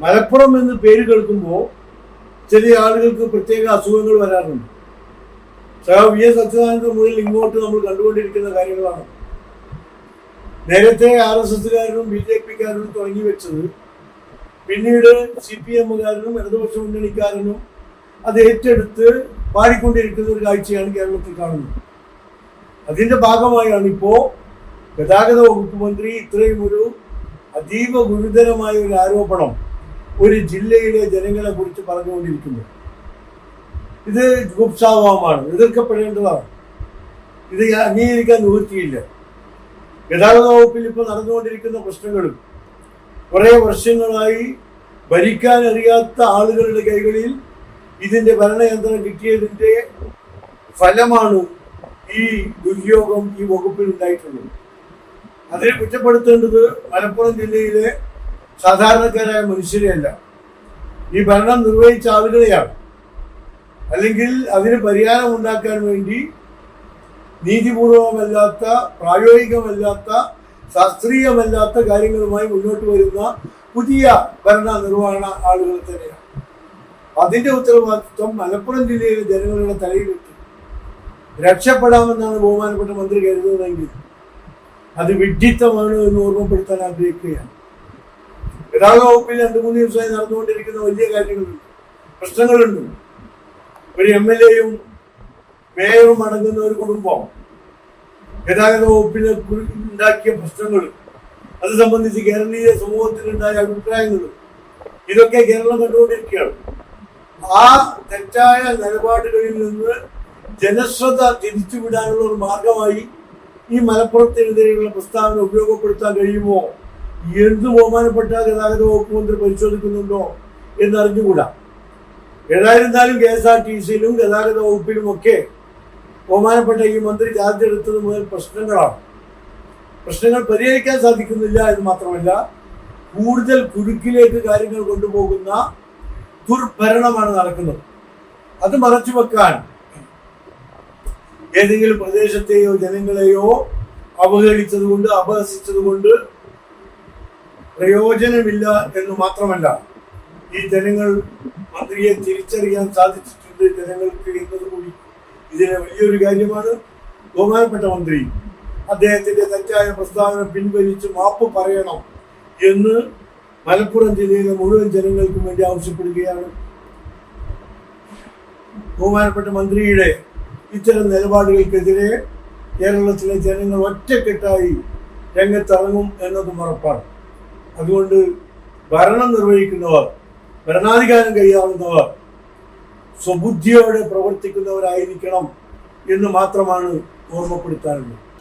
മലപ്പുറം എന്ന് പേര് കേൾക്കുമ്പോൾ ചില ആളുകൾക്ക് പ്രത്യേക അസുഖങ്ങൾ വരാറുണ്ട്. സഹ വി എസ് അച്യുതാനന്ദൻ മുതൽ ഇങ്ങോട്ട് നമ്മൾ കണ്ടുകൊണ്ടിരിക്കുന്ന കാര്യങ്ങളാണ്. നേരത്തെ ആർ എസ് എസുകാരനും ബി ജെ പിക്കാരനും തുടങ്ങി വെച്ചത് പിന്നീട് സി പി എമ്മുകാരനും ഇടതുപക്ഷ മുന്നണിക്കാരനും അത് ഏറ്റെടുത്ത് പാടിക്കൊണ്ടിരിക്കുന്ന ഒരു കാഴ്ചയാണ് കേരളത്തിൽ കാണുന്നത്. അതിന്റെ ഭാഗമായാണ് ഇപ്പോ ഗതാഗത വകുപ്പ് മന്ത്രി ഇത്രയും ഒരു അതീവ ഗുരുതരമായ ഒരു ആരോപണം. ഒരു ജില്ലയിലെ ജനങ്ങളെ കുറിച്ച് പറഞ്ഞുകൊണ്ടിരിക്കുന്നത്. ഇത് ഗുപ്സാഭാവമാണ് എതിർക്കപ്പെടേണ്ടതാണ്. ഇത് അംഗീകരിക്കാൻ നിവൃത്തിയില്ല. ഗതാഗത വകുപ്പിൽ ഇപ്പോൾ നടന്നുകൊണ്ടിരിക്കുന്ന പ്രശ്നങ്ങളും കുറേ വർഷങ്ങളായി ഭരിക്കാൻ അറിയാത്ത ആളുകളുടെ കൈകളിൽ ഇതിന്റെ ഭരണയന്ത്രം കിട്ടിയതിന്റെ ഫലമാണ് ഈ ദുര്യോഗം ഈ വകുപ്പിൽ ഉണ്ടായിട്ടുള്ളത്. അതിനെ കുറ്റപ്പെടുത്തേണ്ടത് മലപ്പുറം ജില്ലയിലെ സാധാരണക്കാരായ മനുഷ്യരെയല്ല. ഈ ഭരണം നിർവഹിച്ച ആളുകളെയാണ്. അല്ലെങ്കിൽ അതിന് പരിഹാരം ഉണ്ടാക്കാൻ വേണ്ടി നീതിപൂർവമല്ലാത്ത പ്രായോഗികമല്ലാത്ത ശാസ്ത്രീയമല്ലാത്ത കാര്യങ്ങളുമായി മുന്നോട്ട് വരുന്ന പുതിയ ഭരണ നിർവഹണ ആളുകൾ തന്നെയാണ്. അതിന്റെ ഉത്തരവാദിത്വം മലപ്പുറം ജില്ലയിലെ ജനങ്ങളുടെ തലയിലിട്ട് രക്ഷപ്പെടാമെന്നാണ് ബഹുമാനപ്പെട്ട മന്ത്രി കരുതുന്നതെങ്കിൽ അത് വിഡ്ഢിത്തമാണ് എന്ന് ഓർമ്മപ്പെടുത്താൻ ആഗ്രഹിക്കുകയാണ്. ഗതാഗത വകുപ്പിൽ രണ്ടു മൂന്ന് ദിവസമായി നടന്നുകൊണ്ടിരിക്കുന്ന വലിയ കാര്യങ്ങളുണ്ട്. പ്രശ്നങ്ങളുണ്ട്. ഒരു എം എൽ എയും മേയറും അടങ്ങുന്ന ഒരു കുടുംബം ഗതാഗത വകുപ്പിനെ ഉണ്ടാക്കിയ പ്രശ്നങ്ങൾ അത് സംബന്ധിച്ച് കേരളീയ സമൂഹത്തിലുണ്ടായ അഭിപ്രായങ്ങൾ ഇതൊക്കെ കേരളം കണ്ടുകൊണ്ടിരിക്കുകയാണ്. ആ തെറ്റായ നിലപാടുകളിൽ നിന്ന് ജനശ്രദ്ധ തിരിച്ചുവിടാനുള്ള ഒരു മാർഗമായി ഈ മലപ്പുറത്തിനെതിരെയുള്ള പ്രസ്താവന ഉപയോഗപ്പെടുത്താൻ കഴിയുമോ? എന്ത് ബഹുമാനപ്പെട്ട ഗതാഗത വകുപ്പ് മന്ത്രി പരിശോധിക്കുന്നുണ്ടോ എന്നറിഞ്ഞുകൂടാ. ഏതായിരുന്നാലും കെ എസ് ആർ ടി സിയിലും ഗതാഗത വകുപ്പിലും ഒക്കെ ബഹുമാനപ്പെട്ട ഈ മന്ത്രി ചാർജ് എടുത്തത് മുതൽ പ്രശ്നങ്ങളാണ്. പ്രശ്നങ്ങൾ പരിഹരിക്കാൻ സാധിക്കുന്നില്ല എന്ന് മാത്രമല്ല കൂടുതൽ കുരുക്കിലേക്ക് കാര്യങ്ങൾ കൊണ്ടുപോകുന്ന ദുർഭരണമാണ് നടക്കുന്നത്. അത് മറച്ചു വെക്കാൻ ഏതെങ്കിലും പ്രദേശത്തെയോ ജനങ്ങളെയോ അവഹേളിച്ചതുകൊണ്ട് അപഹസിച്ചതുകൊണ്ട് കൊണ്ട് പ്രയോജനമില്ല എന്ന് മാത്രമല്ല ഈ ജനങ്ങൾ മന്ത്രിയെ തിരിച്ചറിയാൻ സാധിച്ചിട്ടുണ്ട് ജനങ്ങൾക്ക് എന്നത് കൂടി. ഇതിലെ വലിയൊരു കാര്യമാണ്. ബഹുമാനപ്പെട്ട മന്ത്രി അദ്ദേഹത്തിന്റെ തെറ്റായ പ്രസ്താവന പിൻവലിച്ച് മാപ്പ് പറയണം എന്ന് മലപ്പുറം ജില്ലയിലെ മുഴുവൻ ജനങ്ങൾക്കും വേണ്ടി ആവശ്യപ്പെടുകയാണ്. ബഹുമാനപ്പെട്ട മന്ത്രിയുടെ ഇത്തരം നിലപാടുകൾക്കെതിരെ കേരളത്തിലെ ജനങ്ങൾ ഒറ്റക്കെട്ടായി രംഗത്തിറങ്ങും എന്നതും ഉറപ്പാണ്. അതുകൊണ്ട് ഭരണം നിർവഹിക്കുന്നവർ ഭരണാധികാരം കൈയാളുന്നവർ സ്വബുദ്ധിയോടെ പ്രവർത്തിക്കുന്നവരായിരിക്കണം എന്ന് മാത്രമാണ് ഓർമ്മപ്പെടുത്താനുള്ളത്.